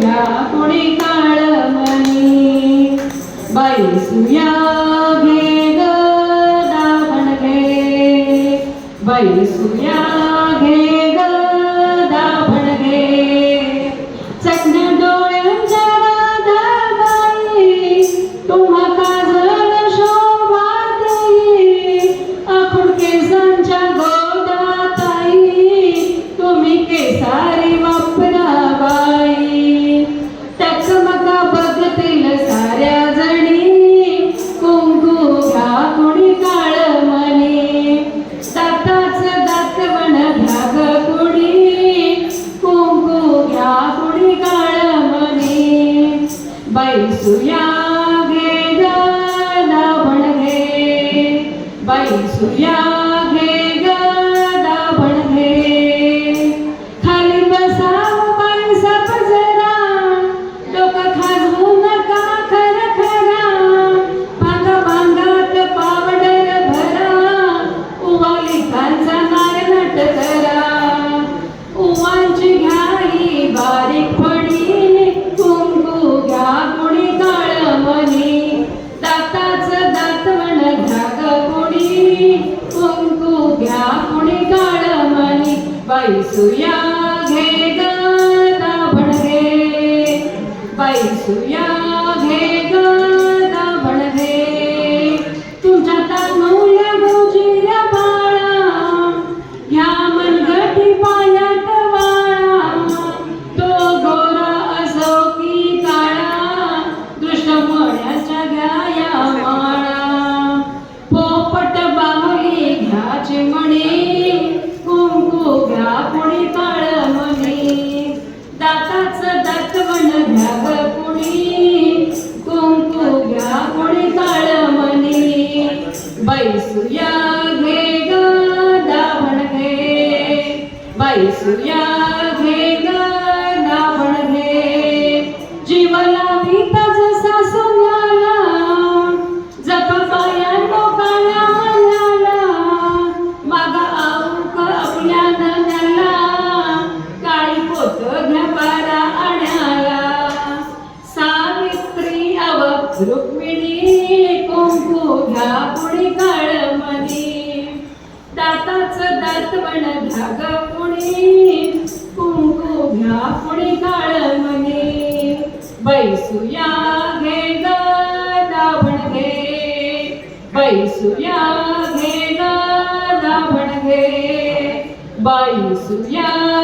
घ्या कोणी काळ मनी बाई सुया घे दाभण घे बाई सुया घे ग मनी बाई सुया घे ग घे बाई मनी घे ग दाभण बाई घे ग दाभण घे बाई घे ग दाभण घे जीवला लावीत जसा सोन्याला जप पाया लोकांना मनाला मागा आऊक आपल्या धन्याला काळी पोत घ्या पारा आण्याला सावित्री अव रुक्मिणी कुंकू घ्या कुणी दाताच दातवण घ्या ग कुणी कुंकू घ्या पुणे काळ बैसूया बैसुया घे ग दाभण घे. बैसुया घे ग दाभण घे. बाई सुया